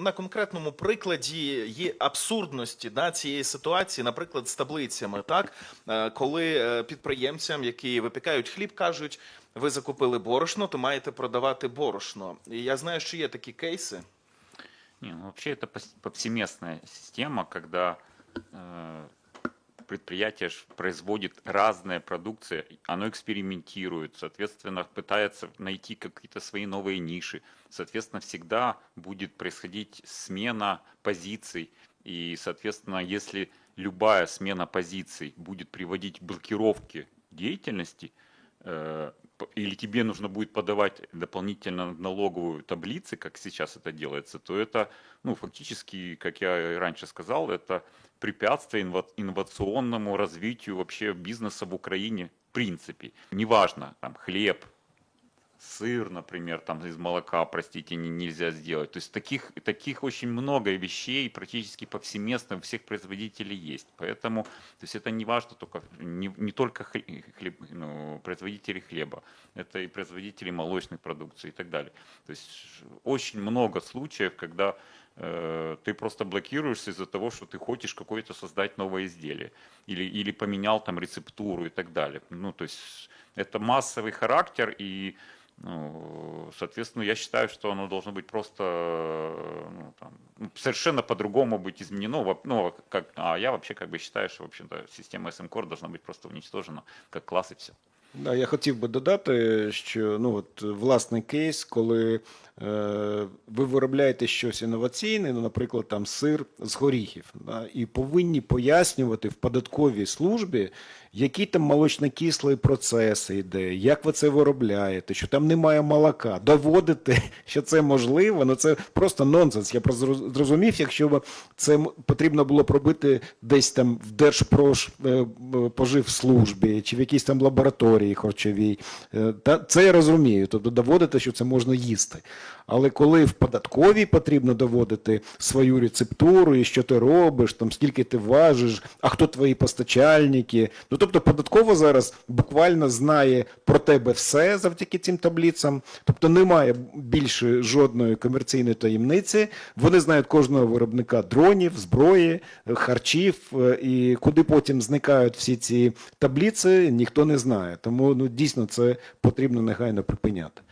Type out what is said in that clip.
на конкретному прикладі є абсурдності да, цієї ситуації, наприклад, з таблицями, так Е, коли е, підприємцям, які випікають хліб, кажуть, ви закупили борошно, то маєте продавати борошно. І я знаю, що є такі кейси. Не, ну вообще это повсеместная система, когда э, предприятие производит разные продукции, оно экспериментирует, соответственно, пытается найти какие-то свои новые ниши. Соответственно, всегда будет происходить смена позиций. И, соответственно, если любая смена позиций будет приводить к блокировке деятельности, э, или тебе нужно будет подавать дополнительно налоговую таблицы, как сейчас это делается, то это, ну, фактически, как я и раньше сказал, это препятствие инва- инновационному развитию вообще бизнеса в Украине в принципе. Неважно, там, хлеб, сыр, например, там из молока, простите, не- нельзя сделать. То есть таких, таких очень много вещей практически повсеместно у всех производителей есть. Поэтому то есть это не важно только, не, не только хле- хлеб, ну, производители хлеба, это и производители молочной продукции и так далее. То есть очень много случаев, когда э, ты просто блокируешься из-за того, что ты хочешь какое-то создать новое изделие или, или поменял там рецептуру и так далее. Ну, то есть это массовый характер и ну, соответственно, я считаю, что оно должно быть просто э, ну, там, ну, совершенно по-другому быть изменено. Во- Ну, как, а я вообще как бы считаю, что, в общем-то, система SM-Core должна быть просто уничтожена как класс и все. Да, я хотів би додати, що ну от власний кейс, коли е, ви виробляєте щось інноваційне, ну, наприклад, там сир з горіхів, да, і повинні пояснювати в податковій службі, які там молочно-кислі процеси йде, як ви це виробляєте, що там немає молока. Доводити, що це можливо, ну це просто нонсенс. Я просто зрозумів, якщо це потрібно було б робити десь там в Держпоживслужбі чи в якійсь там лабораторії харчовій. Е, Та це я розумію, тобто доводити, що це можна їсти. Але коли в податковій потрібно доводити свою рецептуру і що ти робиш, там скільки ти важиш, а хто твої постачальники. Ну тобто податково зараз буквально знає про тебе все завдяки цим таблицям. Тобто немає більше жодної комерційної таємниці. Вони знають кожного виробника дронів, зброї, харчів, е, і куди потім зникають всі ці таблиці, ніхто не знає. Тому ну дійсно це потрібно негайно припиняти.